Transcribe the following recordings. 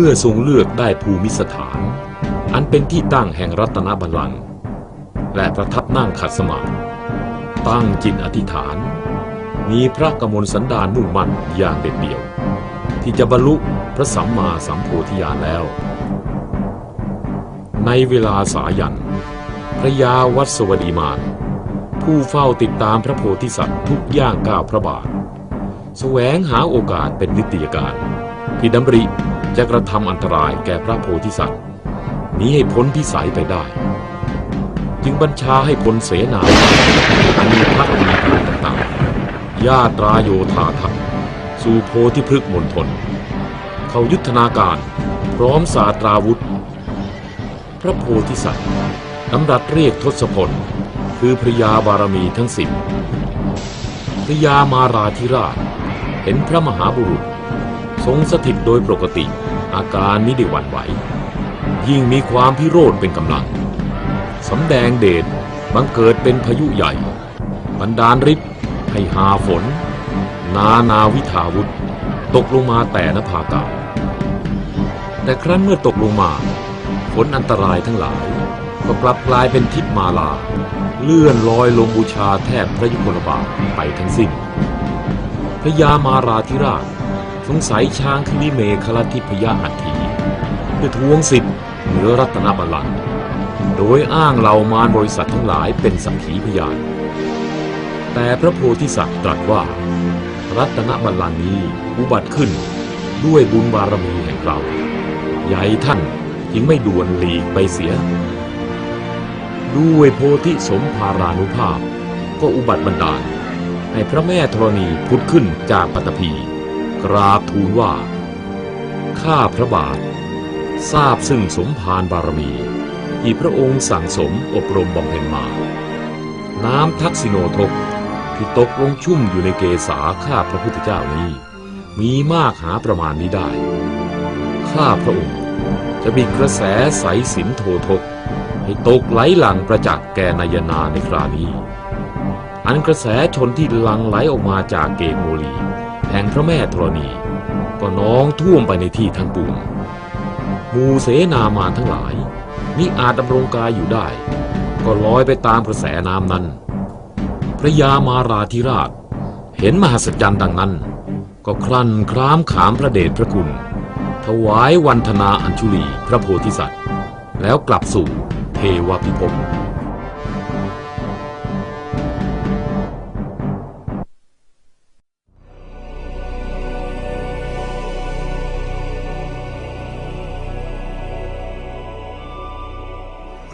มื่อทรงเลือกได้ภูมิสถาน อันเป็นที่ตั้งแห่งรัตนบัลลังก์และประทับนั่งขัดสมาธิตั้งจิตอธิษฐาน มีพระกมลสันดานมุ่งมั่นอย่างเด็ดเดี่ยว ที่จะบรรลุพระสัมมาสัมโพธิญาณแล้ว ในเวลาสายันพระยาวัดสวดีมาน ผู้เฝ้าติดตามพระโพธิสัตว์ทุกย่างก้าวพระบาท แสวงหาโอกาสเป็นนิตยการที่ดำริ จะกระทำอันตรายแก่พระโพธิสัตว์นี้ให้พ้นพิสัยไปได้ จึงบัญชาให้พลเสนาอันมีพักมีการต่างๆญาตราโยธาทัพสู่โพธิพฤกษ์มณฑลเขายุทธนาการพร้อมสาตราวุธ พระโพธิสัตว์ดำรัสเรียกทศพล คือพระยาบารมีทั้งสิบพระยามาราธิราช เห็นพระมหาบุรุษ ทรงสถิตโดยปกติ อาการมิได้หวั่นไหว ยิ่งมีความพิโรธเป็นกำลังสำแดงเดชบังเกิดเป็นพายุใหญ่ บันดาลฤทธิ์ให้หาฝน นานาวิทาวุธ ตกลงมาแต่นภากาศแต่ครั้นเมื่อตกลงมา ฝนอันตรายทั้งหลาย ก็กลับกลายเป็นทิพมาลา เลื่อนลอยลงบูชาแทบพระยุคลบาทไปทั้งสิ้นพระยามาราธิราช สงสัยช้างคลิเมคลทิพยาหัตถีเพื่อทวงสิทธิ์เหนือรัตนบัลลังก์โดยอ้างเหล่ามารบริษัททั้งหลายเป็นสักขีพยาน แต่พระโพธิสัตว์ตรัสว่า รัตนบัลลังก์นี้อุบัติขึ้นด้วยบุญบารมีแห่งเราใหญ่ท่านจึงไม่ด่วนหลีกไปเสีย ด้วยโพธิสมภารานุภาพ ก็อุบัติบันดาล ให้พระแม่ธรณีพุทธขึ้นจากปัตภี กราบทูลว่า ข้าพระบาท ทราบซึ่งสมภารบารมี ที่พระองค์สั่งสมอบรมบำเพ็ญมา น้ำทักษิโนทกที่ตกลงชุ่มอยู่ในเกษาข้าพระพุทธเจ้านี้ มีมากหาประมาณนี้ได้ ข้าพระองค์จะมีกระแสใสสินโททก ให้ตกไหลหลังประจักษ์แก่นายนาในครานี้ อันกระแสชนที่หลังไหลออกมาจากเกโมลี ห่งพระแม่ธรณี ก็น้องท่วมไปในที่ทั้งปวงมูเสนามานทั้งหลายมิอาจดำรงกายอยู่ได้ ก็ลอยไปตามกระแสน้ำนั้น พระยามาราธิราช เห็นมหัศจรรย์ดังนั้น ก็ครั่นครามขามพระเดชพระคุณ ถวายวันธนาอัญชุลีพระโพธิสัตว์ แล้วกลับสู่เทวพิภพ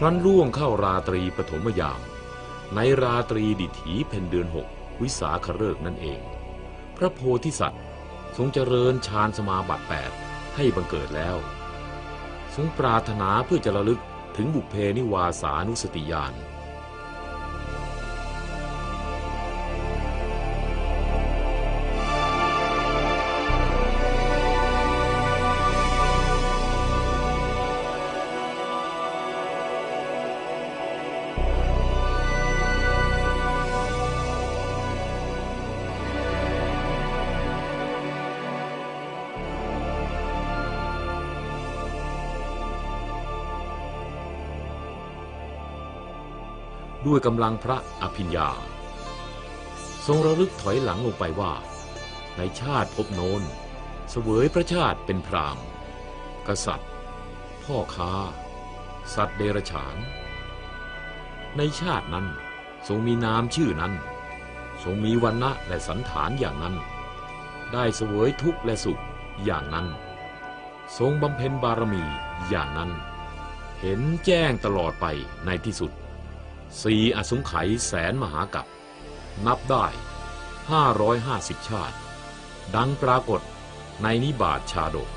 รั้นล่วงเข้าราตรีปฐมยาม ในราตรีดิถีเพ็ญเดือนหกวิสาขฤกษ์นั่นเอง พระโพธิสัตว์ทรงเจริญฌานสมาบัติแปดให้บังเกิดแล้ว ทรงปรารถนาเพื่อจะระลึกถึงบุพเพนิวาสานุสติญาณ ด้วยกำลังพระอภิญญา ทรงระลึกถอยหลังลงไปว่า ในชาติภพโนนเสวยพระชาติเป็นพรามกษัตริย์ พ่อค้า สัตว์เดรัจฉาน ในชาตินั้นทรงมีนามชื่อนั้น ทรงมีวันณะและสันฐานอย่างนั้น ได้เสวยทุกข์และสุขอย่างนั้น ทรงบำเพ็ญบารมีอย่างนั้น เห็นแจ้งตลอดไปในที่สุด สี่อสงไขยแสนมหากับ นับได้ 550 ชาติ ดังปรากฏในนิบาตชาดก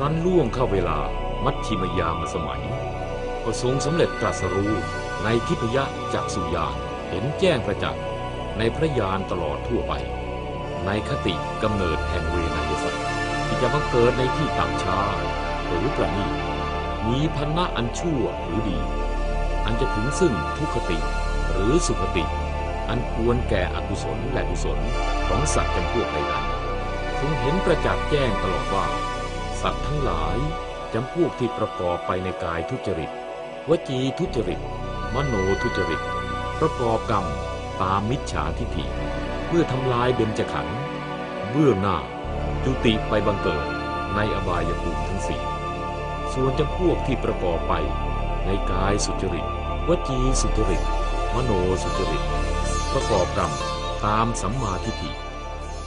รั้นล่วงเข้าเวลามัชชิมยามสมัยก็ทรงสำเร็จตรัสรู้ในทิพยะจักสุญาณเห็นแจ้งประจักษ์ในพระญาณตลอดทั่วไป ในคติกำเนิดแห่งเวนยสัตว์ที่จะบังเกิดในที่ต่ำช้า หรือประณีตมีพันนะอันชั่วหรือดี อันจะถึงซึ่งทุกขติหรือสุขติ อันควรแก่อกุศลและกุศลของสัตว์จำพวกใดๆทรงเห็นประจักษ์แจ้งตลอดว่า สัตว์ทั้งหลายจำพวกที่ประกอบไปในกายทุจริต วจีทุจริต มโนทุจริต ประกอบกรรมตามมิจฉาทิฏฐิเมื่อทำลายเบญจขันธ์เบื้องหน้าจุติไปบังเกิดในอบายภูมิทั้งสี่ส่วนจำพวกที่ประกอบไปในกายสุจริต วจีสุจริต มโนสุจริต ประกอบกรรมตามสัมมาทิฏฐิ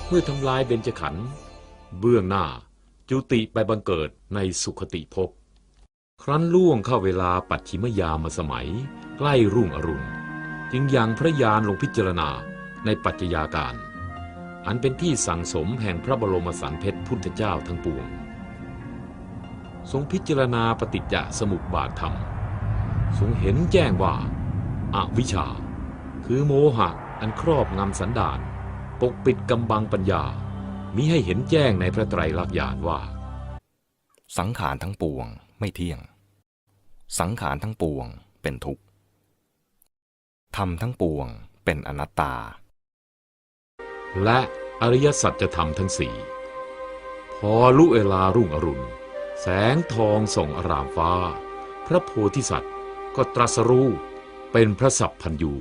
เมื่อทำลายเบญจขันธ์เบื้องหน้า จุติไปบังเกิดในสุขติภพ ครั้นล่วงเข้าเวลาปัจฉิมยามสมัย ใกล้รุ่งอรุณ จึงยังพระยานลงพิจารณาในปัจจัยาการ อันเป็นที่สั่งสมแห่งพระบรมสารเพชรพุทธเจ้าทั้งปวง ทรงพิจารณาปฏิจจสมุปบาทธรรม ทรงเห็นแจ้งว่าอาวิชชา คือโมหะอันครอบงำสันดานปกปิดกำบังปัญญา มิให้เห็นแจ้งในพระไตรลักษณ์ญาณว่า สังขารทั้งปวงไม่เที่ยง สังขารทั้งปวงเป็นทุกข์ธรรมทั้งปวงเป็นอนัตตา และอริยสัจธรรมทั้งสี่พอลุเวลารุ่งอรุณ แสงทองส่องอารามฟ้า พระโพธิสัตว์ก็ตรัสรู้เป็นพระสัพพันยู